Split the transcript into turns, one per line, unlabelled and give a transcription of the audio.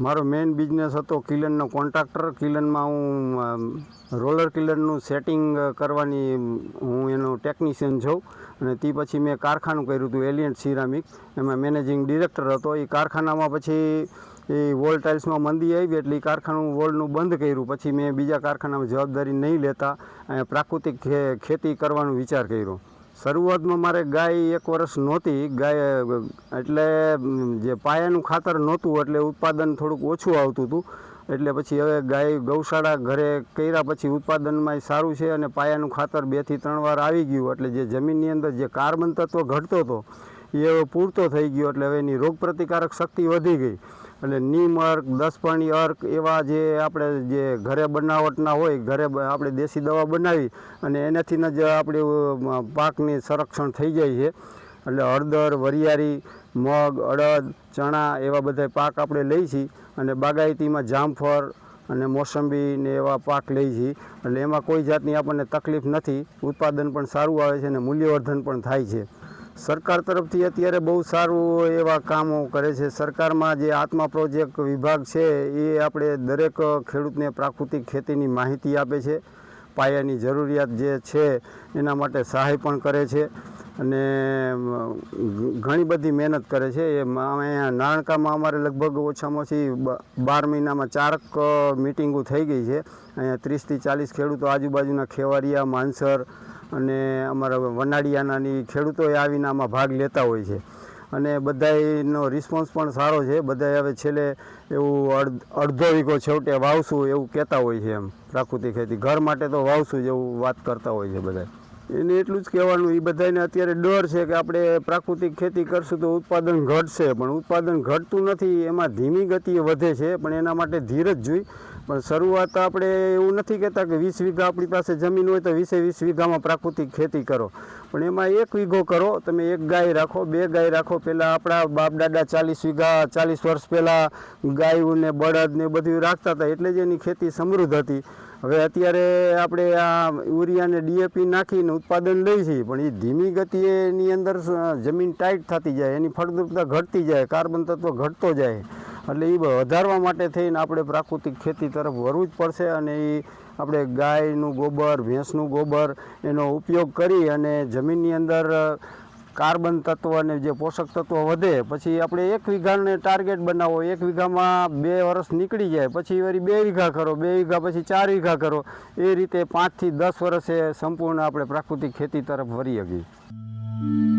મારો main business હતો કિલનનો contractor. કિલનમાં હું રોલર કિલરનું સેટિંગ કરવાની, હું એનો ટેકનિશિયન છું. અને તે પછી મેં કારખાનું કર્યું હતું એલિયન્ટ સિરામિક એમાં મેનેજિંગ ડિરેક્ટર હતો. એ કારખાનામાં પછી એ વોલ ટાઇલ્સમાં મંદી આવી એટલે એ કારખાનું વોલનું બંધ કર્યું. પછી મેં બીજા કારખાનામાં જવાબદારી નહીં લેતા પ્રાકૃતિક ખેતી કરવાનો વિચાર કર્યો. શરૂઆતમાં મારે ગાય એક વર્ષ નહોતી. ગાય, એટલે જે પાયાનું ખાતર નહોતું, એટલે ઉત્પાદન થોડુંક ઓછું આવતું હતું. એટલે પછી હવે ગાય ગૌશાળા ઘરે કર્યા પછી ઉત્પાદનમાં સારું છે અને પાયાનું ખાતર બેથી ત્રણ વાર આવી ગયું. એટલે જે જમીનની અંદર જે કાર્બન તત્વ ઘટતો હતો, એ હવે પૂરતો થઈ ગયો. એટલે હવે એની રોગ પ્રતિકારક શક્તિ વધી ગઈ. એટલે નીમ અર્ક, દસપાણી અર્ક એવા જે આપણે જે ઘરે બનાવટના હોય, ઘરે આપણે દેશી દવા બનાવી અને એનાથી જ આપણે પાકની સંરક્ષણ થઈ જાય છે. એટલે હળદર, વરિયાળી, મગ, અડદ, ચણા એવા બધા પાક આપણે લઈ છીએ અને બાગાયતીમાં જામફળ અને મોસંબી ને એવા પાક લઈ છીએ. એટલે એમાં કોઈ જાતની આપણને તકલીફ નથી. ઉત્પાદન પણ સારું આવે છે અને મૂલ્યવર્ધન પણ થાય છે. સરકાર તરફથી અત્યારે બહુ સારું એવા કામો કરે છે. સરકારમાં જે આત્મા પ્રોજેક્ટ વિભાગ છે, એ આપણે દરેક ખેડૂતને પ્રાકૃતિક ખેતીની માહિતી આપે છે. પાયાની જરૂરિયાત જે છે, એના માટે સહાય પણ કરે છે અને ઘણી બધી મહેનત કરે છે. એ અહીંયા નાણકામાં અમારે લગભગ ઓછામાં ઓછી બાર મહિનામાં ચારક મિટિંગો થઈ ગઈ છે. અહીંયા ત્રીસથી ચાલીસ ખેડૂતો આજુબાજુના ખેવારિયા માનસર અને અમારા વનાડિયાનાની ખેડૂતોએ આવીને આમાં ભાગ લેતા હોય છે. અને બધાયનો રિસ્પોન્સ પણ સારો છે. બધાય હવે છેલ્લે એવું અડધો વીઘો છેવટે વાવશું એવું કહેતા હોય છે એમ. પ્રાકૃતિક ખેતી. ઘર માટે તો વાવશું જેવું વાત કરતા હોય છે બધા એને એટલું જ કહેવાનું એ બધાને અત્યારે ડર છે કે આપણે પ્રાકૃતિક ખેતી કરશું તો ઉત્પાદન ઘટશે. પણ ઉત્પાદન ઘટતું નથી, એમાં ધીમી ગતિએ વધે છે. પણ એના માટે ધીરજ જોઈ પણ શરૂઆત આપણે એવું નથી કહેતા કે વીસ વીઘા આપણી પાસે જમીન હોય તો વીસે વીસ વીઘામાં પ્રાકૃતિક ખેતી કરો. પણ એમાં એક વીઘો કરો, તમે એક ગાય રાખો, બે ગાય રાખો પહેલાં આપણા બાપ દાદા ચાલીસ વીઘા, ચાલીસ વર્ષ પહેલાં ગાયું બળદ ને બધું રાખતા હતા, એટલે જ એની ખેતી સમૃદ્ધ હતી. હવે અત્યારે આપણે આ યુરિયાને ડીએપી નાખીને ઉત્પાદન લઈ છીએ પણ એ ધીમી ગતિએ એની અંદર જમીન ટાઈટ થતી જાય, એની ફળદ્રુપતા ઘટતી જાય, કાર્બન તત્વ ઘટતો જાય. એટલે એ વધારવા માટે થઈને આપણે પ્રાકૃતિક ખેતી તરફ વરવું જ પડશે અને એ આપણે ગાયનું ગોબર, ભેંસનું ગોબર એનો ઉપયોગ કરી અને જમીનની અંદર કાર્બન તત્વ અને જે પોષક તત્વો વધે, પછી આપણે એક વીઘાને ટાર્ગેટ બનાવો, એક વીઘામાં બે વર્ષ નીકળી જાય, પછી વળી બે વીઘા કરો, બે વીઘા પછી ચાર વીઘા કરો, એ રીતે પાંચથી દસ વર્ષે સંપૂર્ણ આપણે પ્રાકૃતિક ખેતી તરફ વરી શકીએ.